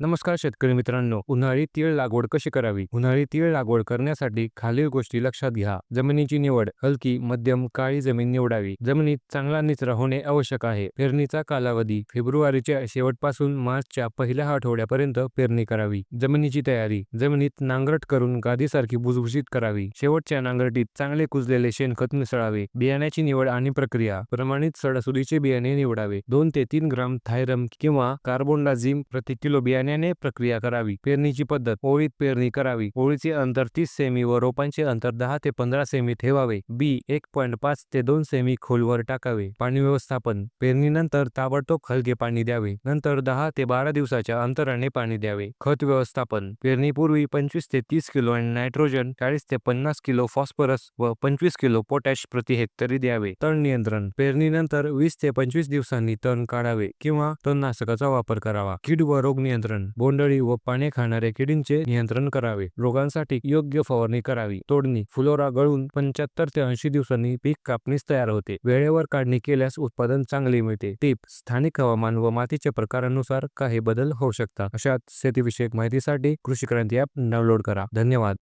नमस्कार शेतकरी मित्रांनो उन्हाळी तीळ लागवड कशी करावी? उन्हाळी तीळ लागवड करण्यासाठी खालील गोष्टी लक्षात घ्या. जमिनीची निवड हलकी मध्यम काळी जमीन निवडावी. जमिनीत चांगला निचरा होणे आवश्यक आहे. पेरणीचा कालावधी फेब्रुवारीच्या शेवटपासून मार्चच्या पहिल्या आठवड्यापर्यंत पेरणी करावी. जमिनीची तयारी जमिनीत नांगरट करून गादीसारखी भुसभुशीत करावी. शेवटच्या नांगरटीत चांगले कुजलेले शेणखत मिसळावे. बियाण्याची निवड आणि प्रक्रिया प्रमाणित सडासुडीचे बियाणे निवडावे. दोन ते तीन ग्राम थायरम किंवा कार्बोंडाझिम प्रति किलो बियाणे बियाण्याने प्रक्रिया करावी. पेरणीची पद्धत. ओळीत पेरणी करावी. ओळीचे अंतर तीस सेमी व रोपांचे अंतर दहा ते पंधरा सेमी ठेवावे. बी एक पॉईंट पाच ते दोन सेमी खोलवर टाकावे. पाणी व्यवस्थापन. पेरणीनंतर ताबडतोब हलके पाणी द्यावे. नंतर दहा ते बारा दिवसाच्या अंतराने पाणी द्यावे. खत व्यवस्थापन. पेरणीपूर्वी पंचवीस ते तीस किलो नायट्रोजन चाळीस ते पन्नास किलो फॉस्फरस व पंचवीस किलो पोटॅश प्रति हेक्टरी द्यावे. तण नियंत्रण. पेरणीनंतर वीस ते पंचवीस दिवसांनी तण काढावे किंवा तणनाशकाचा वापर करावा. कीड व रोग नियंत्रण. बोंडळी व पाने खाणाऱ्या किडींचे नियंत्रण करावे. रोगांसाठी योग्य फवारणी करावी. तोडणी फुलोरा गळून पंच्याहत्तर ते ऐंशी दिवसांनी पीक कापणीस तयार होते. वेळेवर काढणी केल्यास उत्पादन चांगले मिळते. टीप स्थानिक हवामान व मातीच्या प्रकारानुसार काही बदल होऊ शकतात. अशात शेतीविषयक माहितीसाठी कृषी क्रांती ॲप डाउनलोड करा. धन्यवाद.